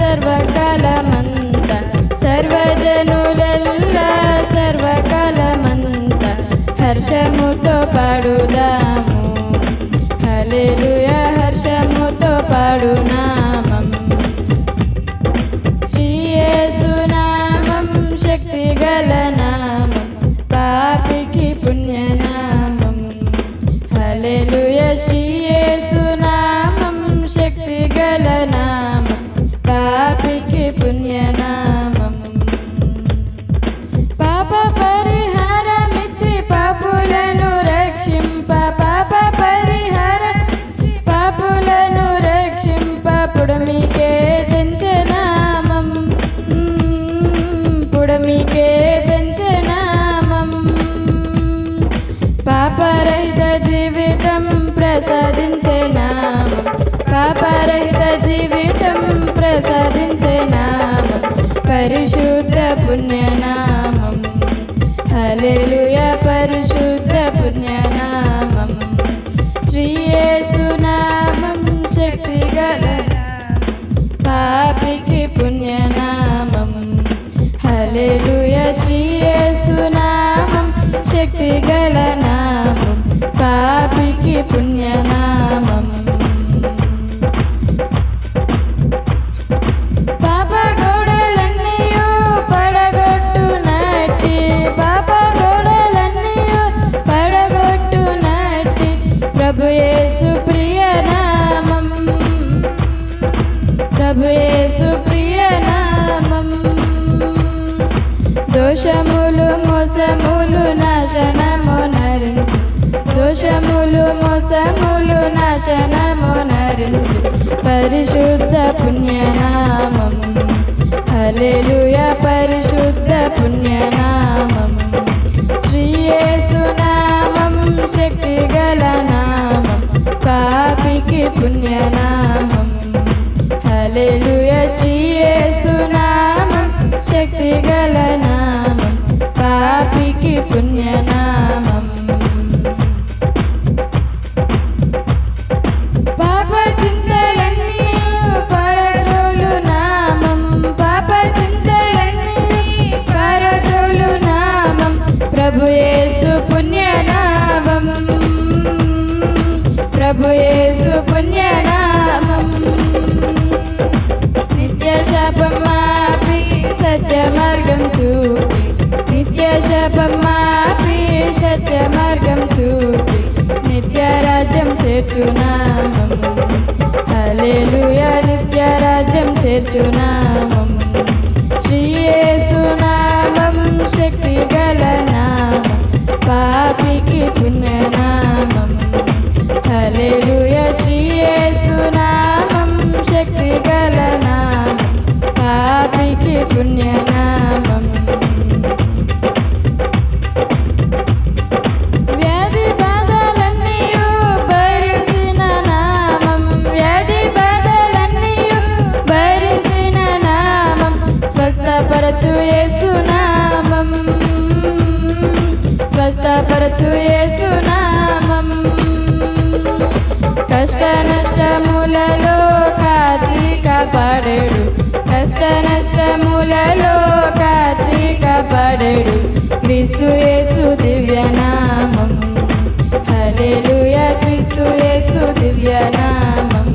సర్వకాలమంత సర్వజనులెల్ల సర్వకాలమంత హర్షముతో పాడుదాము. హల్లెలూయా హర్షముతో పాడునామం. శ్రీయేసునామం శక్తి గల నామం ప్రసాదించే నామం పాపరహిత జీవితం ప్రసాదించే నామం పరిశుద్ధ పుణ్యనామం. హలెలుయ పరిశుద్ధ పుణ్యనామం. శ్రీయేసునామం శక్తి గల పాపికి పుణ్యనామం. హలెలుయ శ్రీయేసునామం శక్తి గల పుణ్యనామం. పాప గోడలన్నీయు పడగొట్టు నట్టి పాప గోడలన్నీయు పడగొట్టు నట్టి ప్రభు ప్రభుయేసు పుణ్యనామం. హలెలుయ పరిశుద్ధ పుణ్యనామం. శ్రీయేసునామం శక్తి గల నామం. పాపికి పుణ్యనామం. హలెలుయ శ్రీయేసునామం శక్తి గల నామం. పాపికి పుణ్యనామం. ప్రభు యేసు పుణ్యనామం. ప్రభు యేసు పుణ్యనామం. నిత్య శాపం మాపి సత్య మార్గం చూపి. నిత్య శాపం మాపి సత్య మార్గం చూపి. నిత్య రాజ్యం చేర్చునామం హల్లెలూయ నిత్య రాజ్యం చేర్చునామం శ్రీయేసునామం శ్రీయేసునామం శక్తి గల పాపికి పుణ్యనామం స్వస్థపరచు యేసునామం స్వస్థపరచు యేసునామం కష్ట నష్టములలో కాచి కాపాడేడు కష్ట నష్టములలో కాచి కాపాడేడు క్రీస్తు యేసు దివ్యనామం. హల్లెలూయ క్రీస్తు యేసు దివ్యనామం.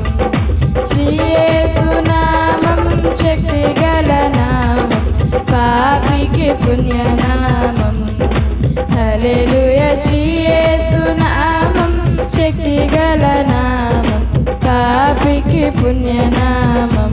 శ్రీ యేసు నామం శక్తిగా పాపికి పుణ్యనామం. హల్లెలూయ శ్రీయేసునామం శక్తి గల నామం. పాపికి పుణ్యనామం.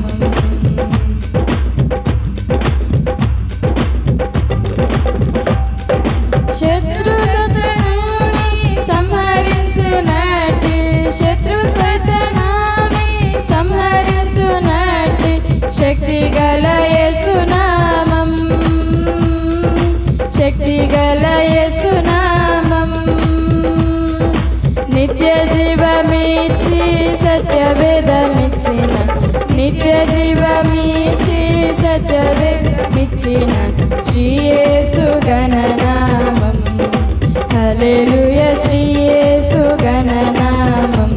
యేసునామం నిత్య జీవమిచ్చి సత్యవేదమిచ్చిన. నిత్య జీవమిచ్చి సత్యవేదమిచ్చిన శ్రీయేసు గణనామం హల్లెలూయ శ్రీయేసు గణనామం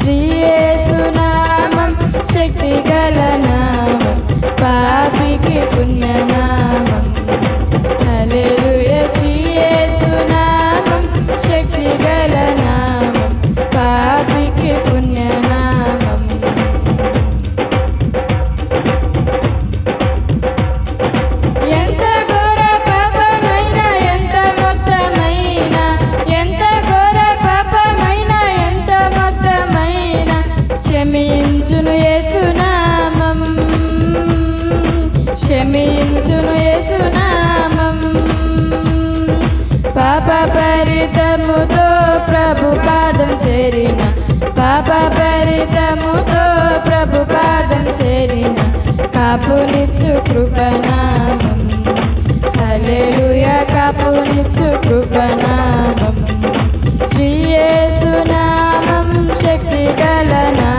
శ్రీయేసు నామం శక్తి గల నామం. చేరిన. పాప పరితముతో ప్రభు పాదం చేరిన. కాపునిచ్చు కృపనామం. హల్లెలూయ కాపునిచ్చు కృపనామం. శ్రీయేసునామం శక్తి గలనా